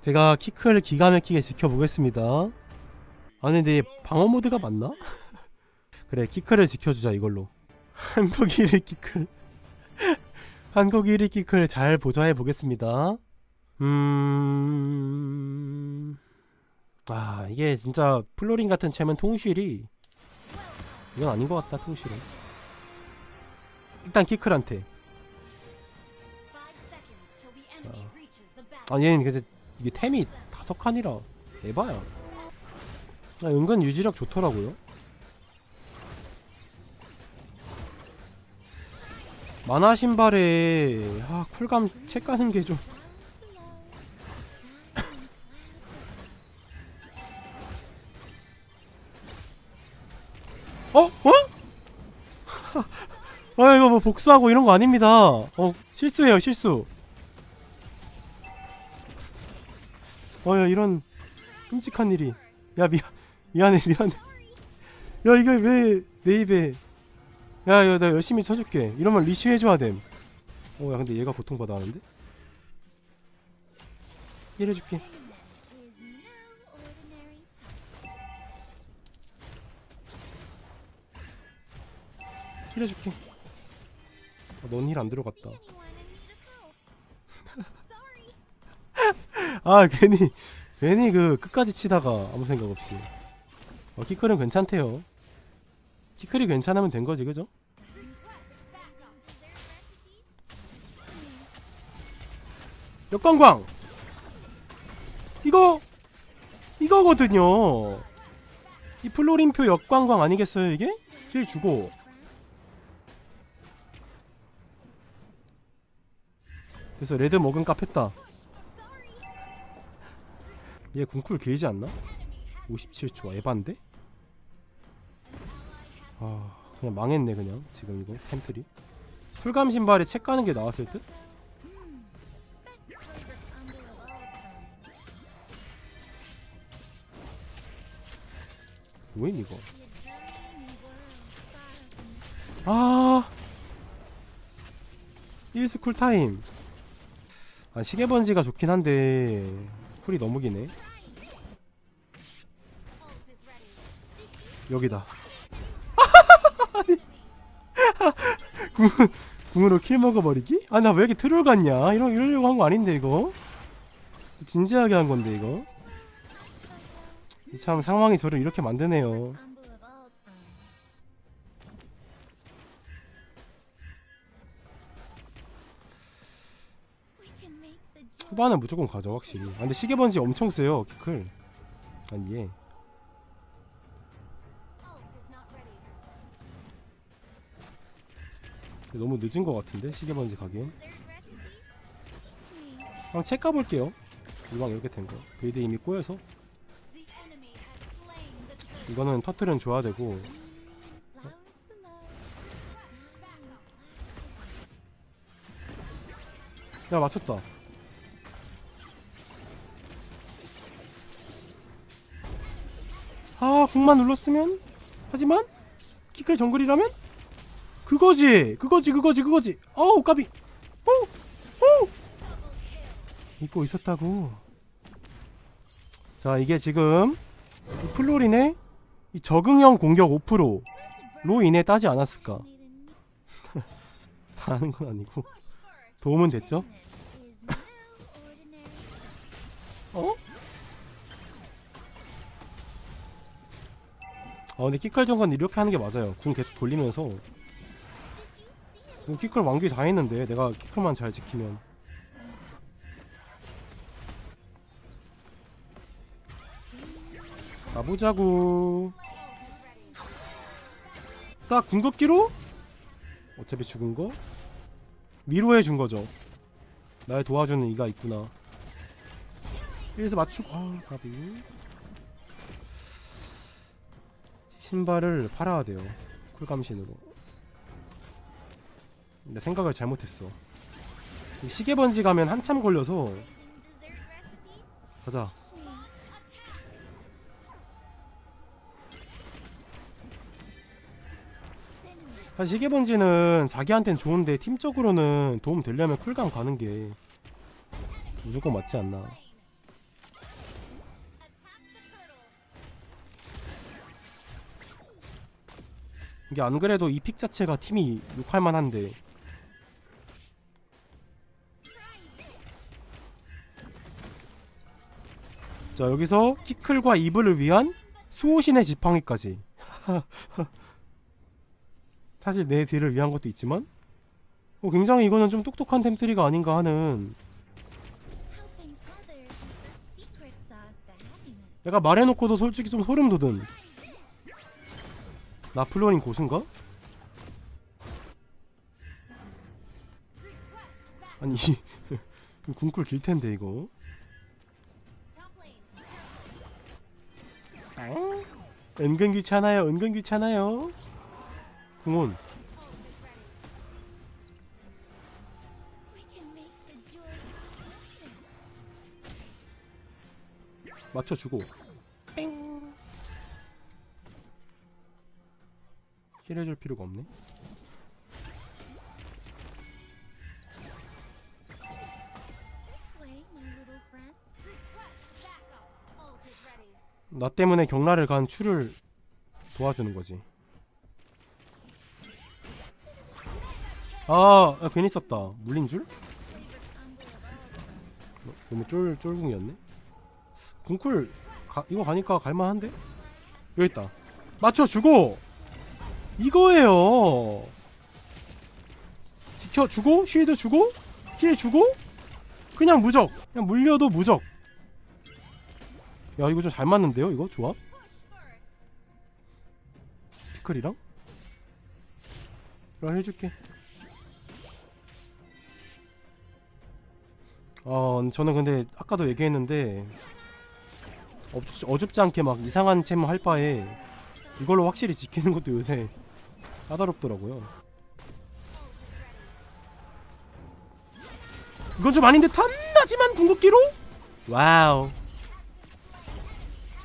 제가 키크를 기가 막히게 지켜보겠습니다. 아니 근데 얘 방어 모드가 맞나? 그래 키크를 지켜주자 이걸로. 한국 1위 키클. 한국 1위 키클 잘 보좌해 보겠습니다. 음. 아 이게 진짜 플로린 같은 챔은 통실이 이건 아닌 것 같다 통실은. 일단 키클한테. 아 얘는 그래서 이게 템이 다섯 칸이라 에바야. 아, 은근 유지력 좋더라고요. 만화 신발에 아, 쿨감 책 가는 게 좀. 어? 어? 아 이거 뭐 복수하고 이런 거 아닙니다. 어 실수예요 실수. 어야 이런 끔찍한 일이. 야 미안 미안해 미안해. 야 이거 왜내 입에? 야야 나 열심히 쳐줄게. 이러면 리슈 해줘야 됨. 어야 근데 얘가 고통받아 하는데? 힐해줄게. 힐해줄게. 어, 넌힐 안 들어갔다. 아 괜히 괜히 그 끝까지 치다가 아무 생각 없이. 어, 키클은 괜찮대요. 키클이 괜찮으면 된 거지 그죠? 역광광 이거 이거거든요. 이 플로린표 역광광 아니겠어요 이게? 힐 주고 그래서 레드 먹은 값 했다. 얘 궁쿨 길지 않나? 57초. 에반데? 아 그냥 망했네 그냥. 지금 이거 팬트리 풀감 신발에 책 가는 게 나왔을 듯? 웬 이거? 아! 1스 쿨 타임. 아 시계번지가 좋긴 한데 풀이 너무 기네. 여기다. 궁, 궁으로 킬 먹어버리기? 아 나 왜 이렇게 트롤 같냐? 이러, 이러려고 한 거 아닌데 이거? 진지하게 한 건데 이거? 참 상황이 저를 이렇게 만드네요 후반은 무조건 가져 확실히. 아, 근데 시계번지 엄청 세요 키클. 아니 얘 너무 늦은 것 같은데 시계번지 가기엔 그냥 책 가볼게요. 이왕 이렇게 된거. 베이드 이미 꼬여서. 이거는 터트는 줘야 되고. 야 맞췄다 아 궁만 눌렀으면? 하지만 키클 정글이라면? 그거지 그거지 그거지 그거지. 어우 까비. 어우 어우. 잊고 있었다고. 자 이게 지금 이 플로린의 이 적응형 공격 5%로 인해 따지 않았을까? 다 하는 건 아니고 도움은 됐죠? 어? 아 근데 키컬 정관 이렇게 하는 게 맞아요. 궁 계속 돌리면서. 뭐 키컬 완규 다 했는데 내가 키컬만 잘 지키면. 가보자고 딱 궁극기로? 어차피 죽은 거? 위로해 준 거죠. 날 도와주는 이가 있구나. 여기서 맞추고 아 가비 신발을 팔아야 돼요. 쿨감신으로. 근데 생각을 잘못했어. 이 시계번지 가면 한참 걸려서. 가자. 사실 시계번지는 자기한텐 좋은데 팀적으로는 도움 되려면 쿨감 가는 게 무조건 맞지 않나 이게 안 그래도 이 픽 자체가 팀이 욕할 만한데. 자 여기서 키클과 이블을 위한 수호신의 지팡이까지. 사실 내 딜을 위한 것도 있지만. 어, 굉장히 이거는 좀 똑똑한 템트리가 아닌가 하는. 내가 말해놓고도 솔직히 좀 소름 돋은 나플로린 고수인가? 아니 궁쿨 길 텐데 이거 은근 귀찮아요 은근 귀찮아요 궁온. 맞춰주고 힐해줄 필요가 없네. 나 때문에 경라를 간 추를 도와주는 거지. 아, 아, 괜히 썼다. 물린 줄? 어, 너무 쫄 쫄궁이었네. 궁쿨 가, 이거 가니까 갈만한데? 여기 있다. 맞춰주고 이거예요. 지켜주고 쉴드 주고 힐 주고 그냥 무적. 그냥 물려도 무적. 야 이거 좀 잘 맞는데요 이거 조합? 피클이랑? 그럼 해줄게 어 저는 근데 아까도 얘기했는데 어줍, 어줍지 않게 막 이상한 챔 할 바에 이걸로 확실히 지키는 것도 요새 까다롭더라고요 이건 좀 아닌 듯한 하지만 궁극기로 와우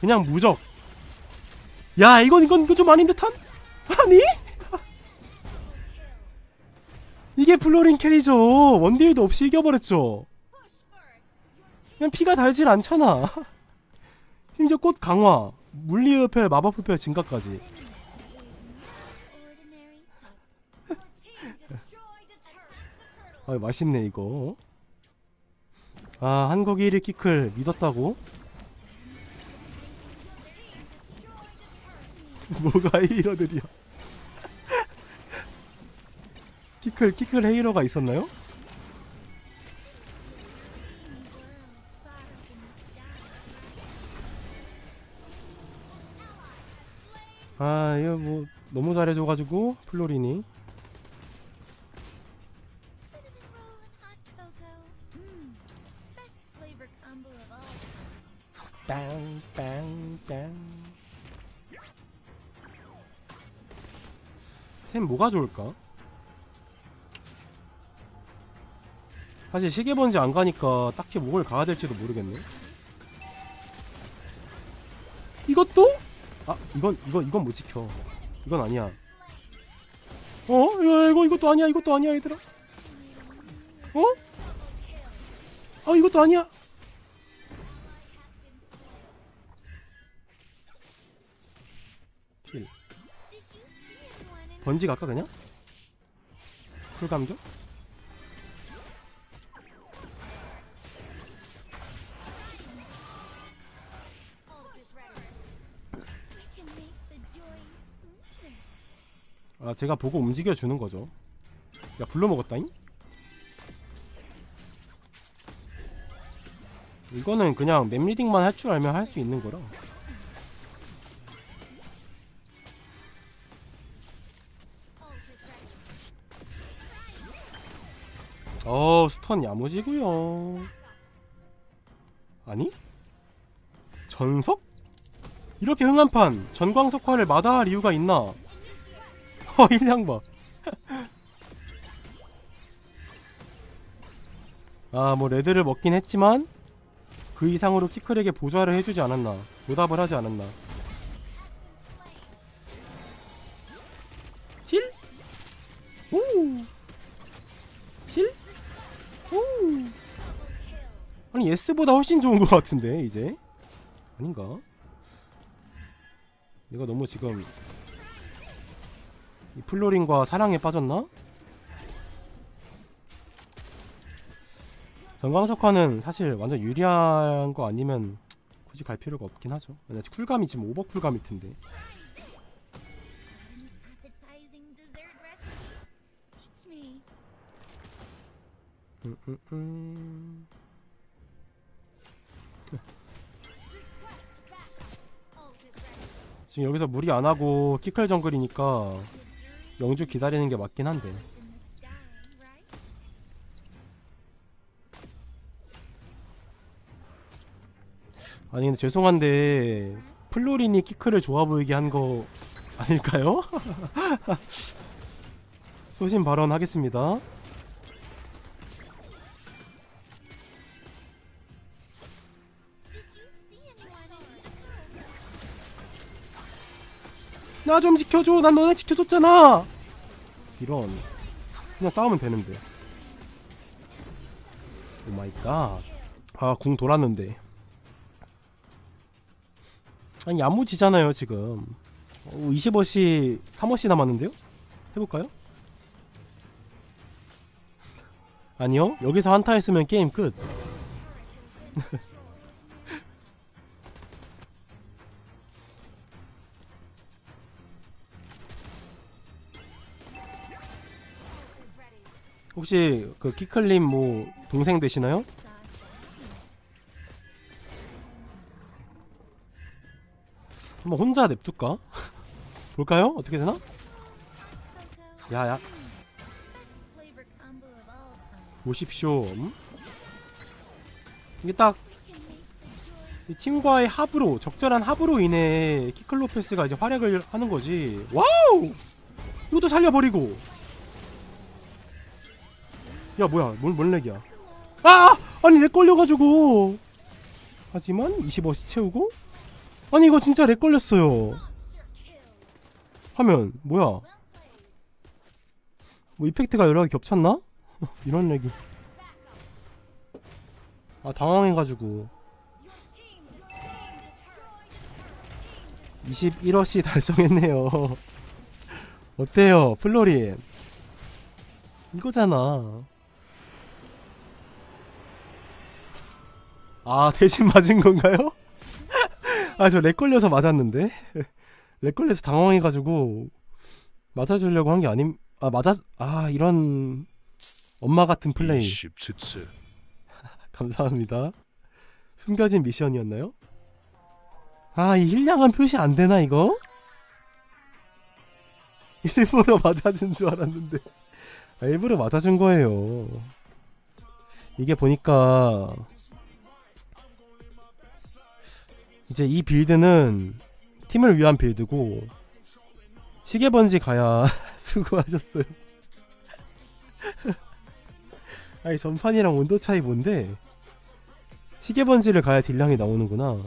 그냥 무적. 야, 이건 이건 이거 좀 아닌 듯한? 아니? 이게 플로린 캐리죠. 원딜도 없이 이겨버렸죠. 그냥 피가 달질 않잖아. 심지어 꽃 강화, 물리 흡혈, 마법 흡혈 증가까지. 아, 맛있네 이거. 아, 한국 1위 키클 믿었다고? 뭐가 헤이러들이야? 키클 키클 헤이러가 있었나요? 아 이거 뭐 너무 잘해줘가지고 플로린이 뭐가 좋을까? 사실 시계 번지 안 가니까 딱히 목을 가야 될지도 모르겠네. 이것도? 아 이건 이건 이건 못 지켜. 이건 아니야. 어? 이거 이거 이것도 아니야. 이것도 아니야 얘들아. 어? 아 이것도 아니야. 번지 갈까 그냥? sweeter. 아 제가 보고 움직여 주는 거죠. 야 불러 먹었다잉? 이거는 그냥 맵 리딩만 할 줄 알면 할 수 있는 거라. 어 스턴 야무지고요. 아니? 전석? 이렇게 흥한판 전광석화를 마다할 이유가 있나? 어 일량 봐. 아 뭐 레드를 먹긴 했지만 그 이상으로 키클에게 보좌를 해주지 않았나 보답을 하지 않았나 아니 예스보다 훨씬 좋은 것 같은데 이제 아닌가? 내가 너무 지금 이 플로린과 사랑에 빠졌나? 전광석화는 사실 완전 유리한 거 아니면 굳이 갈 필요가 없긴 하죠. 왜냐 쿨감이 지금 오버 쿨감일 텐데. 음, 음, 음. 지금 여기서 무리 안 하고 키클 정글이니까 영주 기다리는 게 맞긴 한데. 아니 근데 죄송한데 플로린이 키크를 좋아 보이게 한 거 아닐까요? 소신 발언하겠습니다. 나 좀 지켜줘. 난 너네 지켜줬잖아. 이런 그냥 싸우면 되는데. 오 마이 갓. 아궁 돌았는데. 아니 야무지잖아요 지금. 어, 20어시 3어시 남았는데요? 해볼까요? 아니요 여기서 한타 했으면 게임 끝. 혹시 그 키클님 뭐 동생 되시나요? 한번 혼자 냅둘까? 볼까요? 어떻게 되나? 야야. 보십시오. 음? 이게 딱 이 팀과의 합으로 적절한 합으로 인해 키클로페스가 이제 활약을 하는 거지. 와우! 이것도 살려버리고. 야 뭐야? 뭔, 뭔 렉이야? 아! 아니 렉 걸려가지고. 하지만 25시 채우고. 아니 이거 진짜 렉 걸렸어요. 하면 뭐야? 뭐 이펙트가 여러 개 겹쳤나? 이런 렉이. 아 당황해가지고. 21호씨 달성했네요. 어때요, 플로린? 이거잖아. 아, 대신 맞은 건가요? 아, 저 렉 걸려서 맞았는데? 렉 걸려서 당황해가지고 맞아주려고 한 게 아님, 아, 맞아, 아, 이런 엄마 같은 플레이. 27츠 감사합니다. 숨겨진 미션이었나요? 아, 이 힐량한 표시 안 되나 이거? 일부러 맞아준 줄 알았는데 아, 일부러 맞아준 거예요. 이게 보니까 이제 이 빌드는 팀을 위한 빌드고 시계 번지 가야 수고하셨어요. 아니 전판이랑 온도 차이 뭔데? 시계 번지를 가야 딜량이 나오는구나.